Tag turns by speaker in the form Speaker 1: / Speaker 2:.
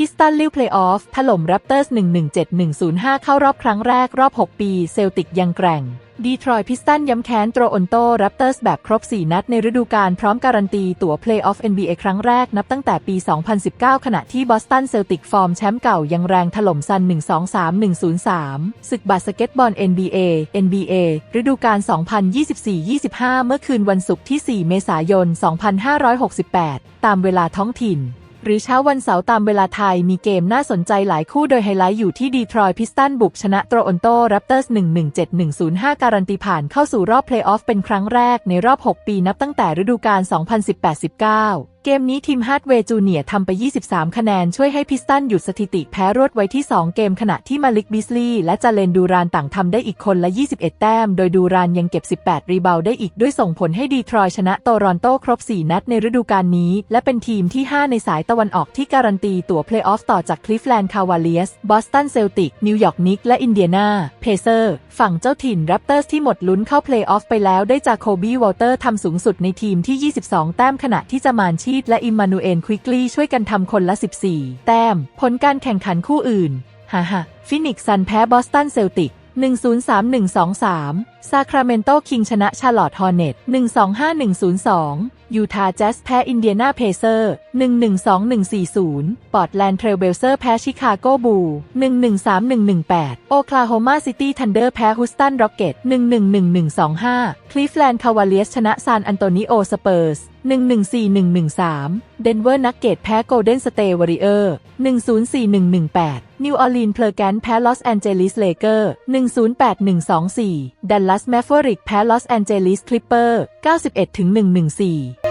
Speaker 1: พิสตันลิวเพลย์ออฟถล่มแรปเตอร์ส 117105 เข้ารอบครั้งแรกรอบ 6 ปี เซลติกยังแกร่ง ดีทรอยพิสตันย้ำแค้นโตรอนโตแรปเตอร์สแบบครบ 4 นัดในฤดูกาลพร้อมการันตีตั๋วเพลย์ออฟ NBA ครั้งแรกนับตั้งแต่ปี 2019 ขณะที่บอสตันเซลติกฟอร์มแชมป์เก่ายังแรงถล่มซัน 123-103 ศึกบาสเกตบอล NBA NBA ฤดูกาล 2024-25 เมื่อคืนวันศุกร์ที่ 4 เมษายน 2568 ตามเวลาท้องถิ่น หรือเช้าวันเสาร์ตามเวลาไทยมีเกมน่าสนใจหลายคู่โดยไฮไลท์อยู่ที่ดีทรอยพิสตันบุกชนะโตรอนโตแรปเตอร์ส117105 การันตีผ่านเข้าสู่รอบเพลย์ออฟเป็นครั้งแรกในรอบ 6 ปีนับตั้งแต่ฤดูกาล2018-19 เกมนี้ทีมฮาร์ดเวย์จูเนียร์ทำไป 23 คะแนนช่วยให้พิสตันหยุดสถิติแพ้รวดไว้ที่ 2 เกมขณะที่มาลิกบิสลีย์และจาเลนดูรานต่างทำได้อีกคนละ 21 แต้ม โดยดูรานยังเก็บ 18 รีบาวได้อีกด้วยส่งผลให้ดีทรอยชนะโตรอนโตครบ 4 นัดในฤดูกาลนี้ และเป็นทีมที่ 5 ในสายตะวันออกที่การันตีตั๋วเพลย์ออฟต่อจากคลิฟแลนด์คาวาเลียสบอสตันเซลติกนิวยอร์กนิกและอินเดียนาเพเซอร์ฝั่งเจ้าถิ่นแรปเตอร์สที่หมดลุ้นเข้าเพลย์ออฟไปแล้วได้จากโคบีวอลเตอร์ทำสูงสุดในทีมที่ 22 แต้มขณะที่จามานชีดและอิมมานูเอลควิกลีช่วยกันทำคนละ 14 แต้ม ผลการแข่งขันคู่อื่นฮ่าฮ่าฟินิกซันแพ้บอสตันเซลติก103-123 ซาคราเมนโตคิงชนะชาร์ลอตฮอร์เน็ต 125-102 ยูทาห์แจ๊สแพ้อินเดียนาเพเซอร์ 112-140 ปอร์ตแลนด์เทรลเบลเซอร์แพ้ชิคาโกบู113-118 โอคลาโฮมาซิตี้ทันเดอร์แพ้ฮุสตันร็อกเก็ต111-125 คลีฟแลนด์คาวาเลียสชนะซานอันโตนิโอสเปอร์ส114-113 เดนเวอร์นักเกตแพ้โกลเด้นสเตย์วอริเออร์104-118 นิวออร์ลีนเพลแกนแพ้ลอสแอนเจลิสเลเกอร์108-124 ดัลลัสแมฟเวอริกแพ้ลอสแอนเจลิสคลิปเปอร์91-114